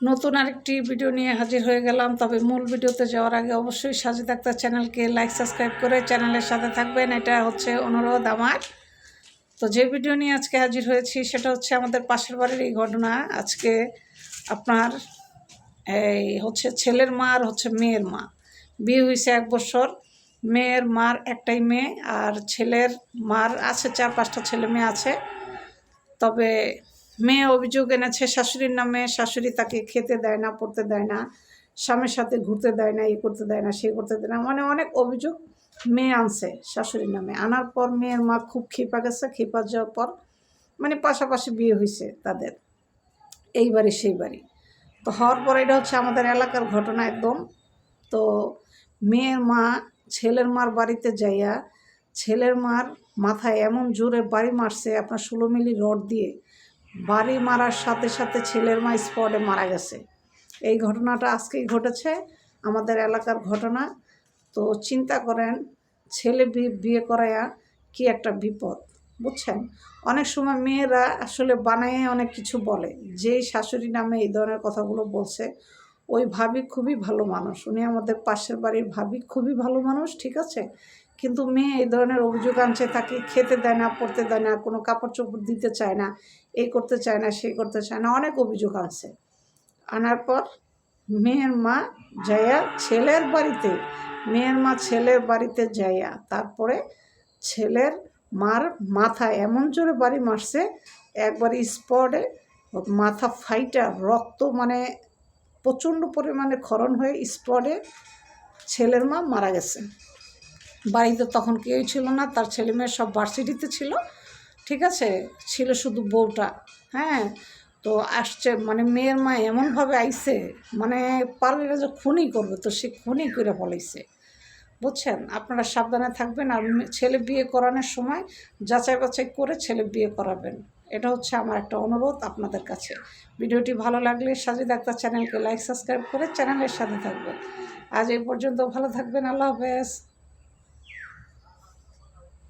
নতুন আরেকটি ভিডিও নিয়ে হাজির হয়ে গেলাম। তবে মূল ভিডিওতে যাওয়ার আগে অবশ্যই সাজিদ আক্তার চ্যানেলকে লাইক সাবস্ক্রাইব করে চ্যানেলের সাথে থাকবেন। এটা হচ্ছে অনুরোধ আমার। তো যে ভিডিও নিয়ে আজকে হাজির হয়েছি, সেটা হচ্ছে আমাদের পাশের বাড়ির এই ঘটনা। আজকে আপনার এই হচ্ছে ছেলের মা আর হচ্ছে মেয়ের মা। বিয়ে হয়েছে এক বছর। মেয়ের মার একটাই মেয়ে আর ছেলের মার আছে, চার পাঁচটা ছেলে মেয়ে আছে। তবে মেয়ে অভিযোগ এনেছে, শাশুড়ির নামে শাশুড়ি তাকে খেতে দেয় না, পড়তে দেয় না, স্বামীর সাথে ঘুরতে দেয় না এই করতে দেয় না, সে করতে দেয় না মানে অনেক অভিযোগ মেয়ে আনছে শাশুড়ির নামে। আনার পর মেয়ের মা খুব খিপা গেছে, খিপা যাওয়ার পর মানে পাশাপাশি বিয়ে হয়েছে তাদের। এই বাড়ি, সেই বাড়ি। তো হওয়ার পর এটা হচ্ছে আমাদের এলাকার ঘটনা একদম। তো মেয়ের মা ছেলের মার বাড়িতে যাইয়া, ছেলের মার মাথায় এমন জোরে বাড়ি মারছে, আপনার ষোলো মিলি রড দিয়ে বাড়ি মারার সাথে সাথে ছেলের মা স্পটে মারা গেছে। এই ঘটনাটা আজকেই ঘটেছে, আমাদের এলাকার ঘটনা। তো চিন্তা করেন, ছেলে বিয়ে করায়া কি একটা বিপদ, বুঝছেন? অনেক সময় মেয়েরা আসলে বানায় অনেক কিছু বলে। যেই শাশুড়ি নামে এই ধরনের কথাগুলো বলছে ওই ভাবি খুবই ভালো মানুষ। উনি আমাদের পাশের বাড়ির ভাবি, খুবই ভালো মানুষ, ঠিক আছে? কিন্তু মেয়ে এই ধরনের অভিযোগ আনছে, তাকে খেতে দেয় না পড়তে দেয় না, কোনো কাপড় চোপড় দিতে চায় না এই করতে চায় না সেই করতে চায় না, অনেক অভিযোগ আনছে। আনার পর মেয়ের মা যাইয়া ছেলের বাড়িতে, মেয়ের মা ছেলের বাড়িতে যাইয়া, তারপরে ছেলের মার মাথা এমন জোরে বাড়ি মারছে, একবার স্পটে মাথা ফাইটা রক্ত মানে প্রচণ্ড পরিমাণে ক্ষরণ হয়ে স্পটে ছেলের মা মারা গেছে। বাড়িতে তখন কেউই ছিল না, তার ছেলে মেয়ে সব ভার্সিটিতে ছিল। ঠিক আছে? ছিল শুধু বউটা। হ্যাঁ? তো আসছে মানে মেয়ের মা এমনভাবে আইছে মানে পারবে যে খুনই করবে, তো সে খুনই করে ফলাইছে বুঝছেন? আপনারা সাবধানে থাকবেন আর ছেলে বিয়ে করানোর সময় যাচাই বাছাই করে ছেলে বিয়ে করাবেন। এটা হচ্ছে আমার একটা অনুরোধ আপনাদের কাছে। ভিডিওটি ভালো লাগলে সাজিদ আক্তার চ্যানেলকে লাইক, সাবস্ক্রাইব করে চ্যানেলের সাথে থাকবেন। আজ এই পর্যন্ত ভালো থাকবেন। আল্লাহ হাফেজ।